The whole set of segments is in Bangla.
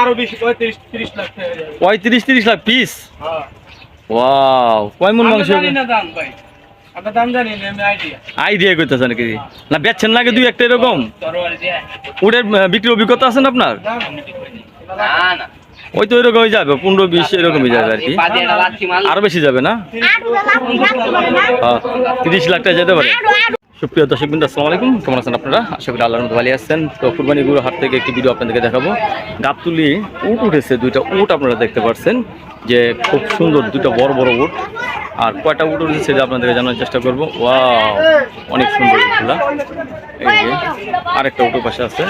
আরও বেশি পঁয়ত্রিশ তিরিশ লাখ পঁয়ত্রিশ তিরিশ লাখ পিস ওয়াও কয় মন মাংস জানি না দাম ভাই আমরা দাম জানি না আমি আইডিয়া আইডিয়া করতেছে নাকি না বেচছেন নাকি দুই একটা এরকম? উটের বিক্রির অভিজ্ঞতা আছে না আপনার? না না ওই তো এরকমই যাবে পনেরো বিশ এরকমই যাবে আর কি। আরও বেশি যাবে না? তিরিশ লাখ টাকা যেতে পারে। সুপ্রিয় দর্শক বিন্দু, আসসালামু আলাইকুম। কেমন আছেন আপনারা? আশা করি আল্লাহর ভালো আছেন। তো কুরবানি গুরু হাট থেকে একটি ভিডিও আপনাদেরকে দেখাবো। গাবতুলি উট উঠেছে, দুইটা উট আপনারা দেখতে পাচ্ছেন যে খুব সুন্দর দুইটা বড় বড় উট। আর কয়টা উট উঠেছে সেটা আপনাদেরকে জানার চেষ্টা করব। ওয়াও, অনেক সুন্দর এই যে, আরেকটা উটের পাশে আছে।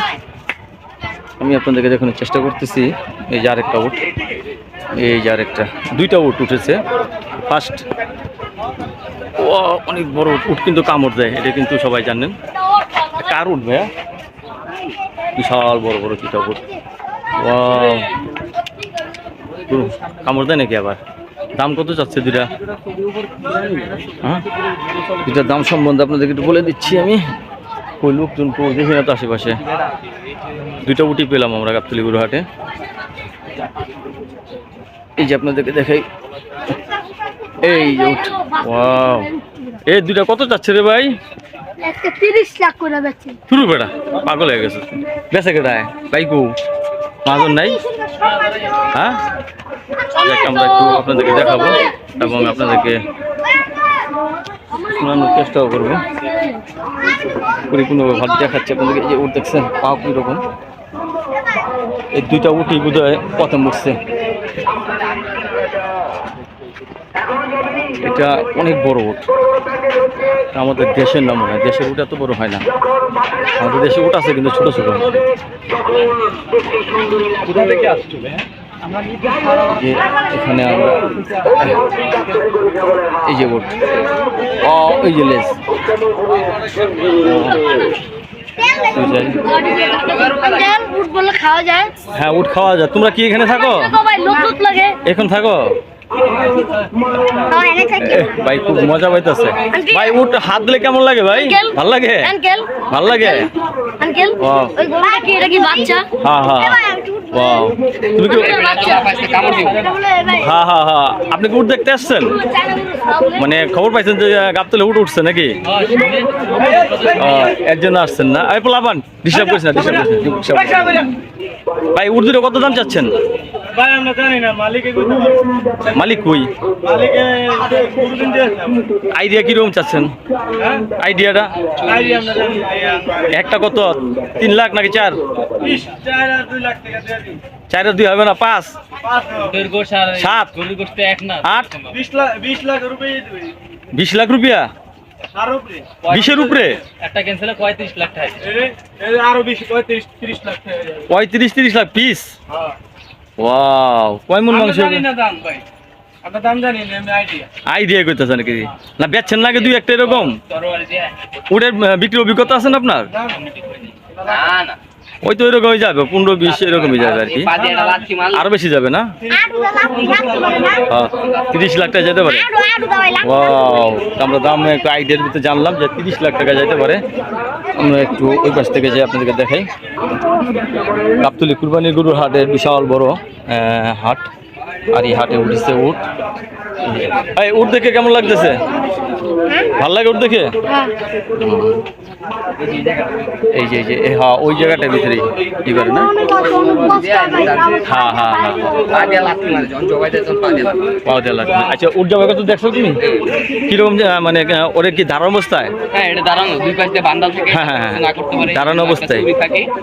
আমি আপনাদেরকে দেখানোর চেষ্টা করতেছি, এই যে আরেকটা উট। এই যে আরেকটা, দুইটা উট উঠেছে। ফার্স্ট ও অনেক বড় উট কিন্তু কামড় দেয়, এটা কিন্তু সবাই জানেন। কার উঠ ভাইয়া? বিশাল বড় বড় উট। Wow! কামড় দেয় নাকি আবার? দাম কত যাচ্ছে দুইটা? হ্যাঁ? দুইটার দাম সম্বন্ধে আপনাদেরকে একটু বলে দিচ্ছি আমি। ওই লোকজন তো দেখি না তো আশেপাশে। দুইটা উটি পেলাম আমরা গাবতলি গুরুহাটে এই যে আপনাদেরকে দেখাই। এই ওয়াও কত যাচ্ছে রে ভাই? একটা তিরিশ লাখ করে বেচে শুরু বেটা পাগল হয়ে গেছে। বাইকু। মাজন নাই? হ্যাঁ? দেখ আমরা একটু আপনাদেরকে দেখাবো এবং আপনাদেরকে শোনানোর চেষ্টাও করব। পরিপূর্ণভাবে ভালো দেখাচ্ছে আপনাদেরকে। এই যে উঠ দেখছেন পা কীরকম। এই দুইটা উঠি বোধ হয় প্রথম উঠছে। এটা অনেক বড় উঠ এটা আমাদের দেশের নাম মনে হয় দেশের উঠ এত বড় হয় না। আমাদের দেশে উঠ আছে কিন্তু ছোট ছোট। কোথা থেকে আসছো যে এখানে আমরা এই যে উঠ ও এই যে লেস হ্যাঁ উঠ খাওয়া যায়। তোমরা কি এখানে থাকো? এখন থাকো? ভাই খুব মজা পাইতেছে ভাই উঠ হাত দিলে কেমন লাগে ভাই ভালো লাগে ভালো লাগে আপনি উঠ দেখতে আসছেন মানে খবর পাইছেন যে গাবতলে উঠ উঠছে নাকি জন্য আসছেন না এই পোলাপান ডিস্টার্ব না ডিস্টার্ব। ভাই উঠ দুটো কত দাম চাচ্ছেন ভাই আমরা জানি না মালিকে কইতে মালিক কই? মালিকে আইডিয়া কীরকম চাচ্ছেন? হ্যাঁ? আইডিয়াটা? আইডিয়া আমরা জানি না একটা কত? তিন লাখ নাকি চার? বিশ চার আর দুই লাখ টাকা দিয়ে দিন। চারের দুই হবে না পাঁচ? সাত? আট? বিশ লাখ বিশ লাখ রুপিয়ে দিবি। বিশ লাখ রুপিয়া? উপরে। বিশের উপরে? একটা ক্যান্সেলে পঁয়ত্রিশ লাখ টাকা। এই- এই আরও বেশি পঁয়ত্রিশ তিরিশ লাখ পঁয়ত্রিশ তিরিশ লাখ পিস হ্যাঁ। ওয়াও কয় মন মাংস জানি না দাম ভাই। আমরা দাম জানি না আমি আইডিয়া আইডিয়া নাকি? না বেচছেন নাকি দুই একটা এরকম? আহ, বিক্রির অভিজ্ঞতা আছে না আপনার? না না। ওই তো এরকমই যাবে পনেরো বিশ এরকমই যাবে আর কি। আরও বেশি যাবে না? হ্যাঁ তিরিশ লাখ টাকা যেতে পারে। ওয়াও আমরা দাম একটু আইডিয়ার ভিতরে জানলাম যে তিরিশ লাখ টাকা যেতে পারে। আমরা একটু ওই পাশ থেকে যাই আপনাদেরকে দেখাই। গাবতলি কুরবানি গরুর হাটের বিশাল বড় হাট। আর এই হাটে উঠেছে উট। এই উট দেখে কেমন লাগতেছে? ভালো লাগে উট দেখে? এই যে এই যে হ্যাঁ ওই জায়গাটার ভিতরে ই করে না? হ্যাঁ হ্যাঁ হ্যাঁ। দেওয়া লাগবে আচ্ছা উট যাওয়ার কথা দেখছ তুমি? কীরকম মানে ওরে কি ধারণ অবস্থায়? হ্যাঁ এটা দাঁড়ানো দুই পাশ দিয়ে বান্দাল থেকে হ্যাঁ, হ্যাঁ, হ্যাঁ। না করতে পারে। দাঁড়ানো অবস্থায়।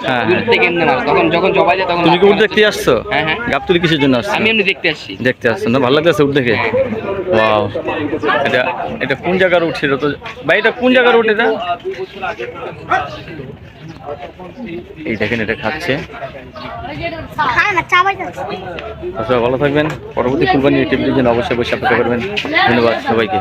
হ্যাঁ, হ্যাঁ। থেকে এমনি তখন যখন জবাই দেয় তখন তুমি কি উট দেখতে আসছো? হ্যাঁ, হ্যাঁ। গাবতলি কিসের জন্য আসছো? আমি এমনি দেখতে আসছি। দেখতে আসছো না? ভালো লাগতেছে উঠ দেখে? ওয়াও এটা এটা কোন জায়গার সেটা তো ভাই, এটা কোন জায়গার উঠে এটা? এই দেখেন, এটা খাচ্ছে। সবাই ভালো থাকবেন। পরবর্তী কুরবানি টিভির জন্য অবশ্যই বসে অপেক্ষা করবেন। ধন্যবাদ সবাইকে।